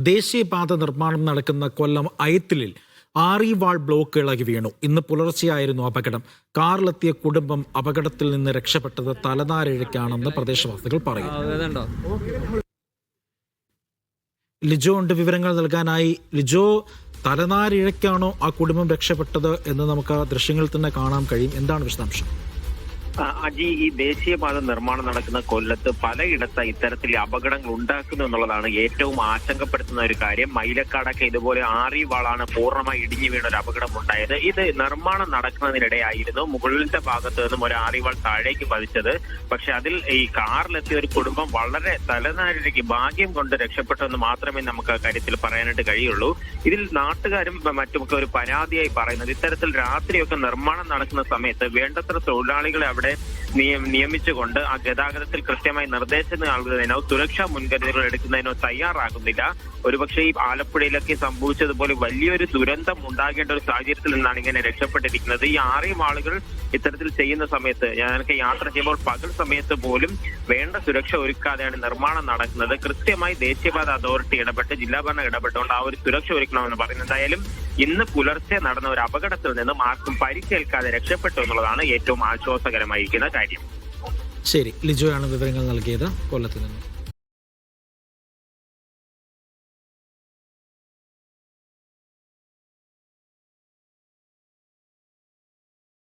ദേശീയപാത നിർമ്മാണം നടക്കുന്ന കൊല്ലം അയത്തിലിൽ ആറിവാൾ ബ്ലോക്ക് ഇളകി വീണു. ഇന്ന് പുലർച്ചെയായിരുന്നു അപകടം. കാറിലെത്തിയ കുടുംബം അപകടത്തിൽ നിന്ന് രക്ഷപ്പെട്ടത് തലനാരിഴയ്ക്കാണെന്ന് പ്രദേശവാസികൾ പറയുന്നു. ലിജോ ഉണ്ട് വിവരങ്ങൾ നൽകാനായി. ലിജോ തലനാരിഴയ്ക്കാണോ ആ കുടുംബം രക്ഷപ്പെട്ടത് എന്ന് നമുക്ക് ആ ദൃശ്യങ്ങളിൽ തന്നെ കാണാൻ കഴിയും. എന്താണ് വിശദാംശം? അജി ഈ ദേശീയപാത നിർമ്മാണം നടക്കുന്ന കൊല്ലത്ത് പലയിടത്ത് ഇത്തരത്തിൽ അപകടങ്ങൾ ഉണ്ടാക്കുന്നു എന്നുള്ളതാണ് ഏറ്റവും ആശങ്കപ്പെടുത്തുന്ന ഒരു കാര്യം. മൈലക്കാടൊക്കെ ഇതുപോലെ ആറി വാളാണ് പൂർണമായി ഇടിഞ്ഞു വീണ ഒരു അപകടം ഉണ്ടായത് ഇത് നിർമ്മാണം നടക്കുന്നതിനിടെയായിരുന്നു മുകളിലത്തെ ഭാഗത്ത് നിന്നും ഒരു ആറിവാൾ താഴേക്ക് പതിച്ചത്. പക്ഷെ അതിൽ ഈ കാറിലെത്തിയ ഒരു കുടുംബം വളരെ തലനാരിലേക്ക് ഭാഗ്യം കൊണ്ട് രക്ഷപ്പെട്ടെന്ന് മാത്രമേ നമുക്ക് ആ കാര്യത്തിൽ പറയാനായിട്ട് കഴിയുള്ളൂ. ഇതിൽ നാട്ടുകാരും മറ്റുമൊക്കെ ഒരു പരാതിയായി പറയുന്നത് ഇത്തരത്തിൽ രാത്രിയൊക്കെ നിർമ്മാണം നടക്കുന്ന സമയത്ത് വേണ്ടത്ര തൊഴിലാളികളെ അവിടെ നിയ- നിയമിച്ചുകൊണ്ട് ആ ഗതാഗതത്തിൽ കൃത്യമായി നിർദ്ദേശം നൽകുന്നതിനോ സുരക്ഷാ മുൻകരുതലുകൾ എടുക്കുന്നതിനോ തയ്യാറാകുന്നില്ല. ഒരുപക്ഷെ ഈ ആലപ്പുഴയിലൊക്കെ സംഭവിച്ചതുപോലെ വലിയൊരു ദുരന്തം ഉണ്ടാകേണ്ട ഒരു സാഹചര്യത്തിൽ നിന്നാണ് ഇങ്ങനെ രക്ഷപ്പെട്ടിരിക്കുന്നത്. ഈ ആറേയും ആളുകൾ ഇത്തരത്തിൽ ചെയ്യുന്ന സമയത്ത് ഞാനൊക്കെ യാത്ര ചെയ്യുമ്പോൾ പകൽ സമയത്ത് പോലും വേണ്ട സുരക്ഷ ഒരുക്കാതെയാണ് നിർമ്മാണം നടക്കുന്നത്. കൃത്യമായി ദേശീയപാത അതോറിറ്റി ഇടപെട്ട് ജില്ലാ ഭരണം ഇടപെട്ടുകൊണ്ട് ആ ഒരു സുരക്ഷ ഒരുക്കണമെന്ന് പറയുന്നത് എന്തായാലും ഇന്ന് പുലർച്ചെ നടന്ന ഒരു അപകടത്തിൽ നിന്നും ആർക്കും പരിക്കേൽക്കാതെ രക്ഷപ്പെട്ടു എന്നുള്ളതാണ് ഏറ്റവും ആശ്വാസകരമായിരിക്കുന്ന കാര്യം. ശരി ലിജോയാണ് വിവരങ്ങൾ നൽകിയത്. കൊല്ലത്ത് നിന്ന്.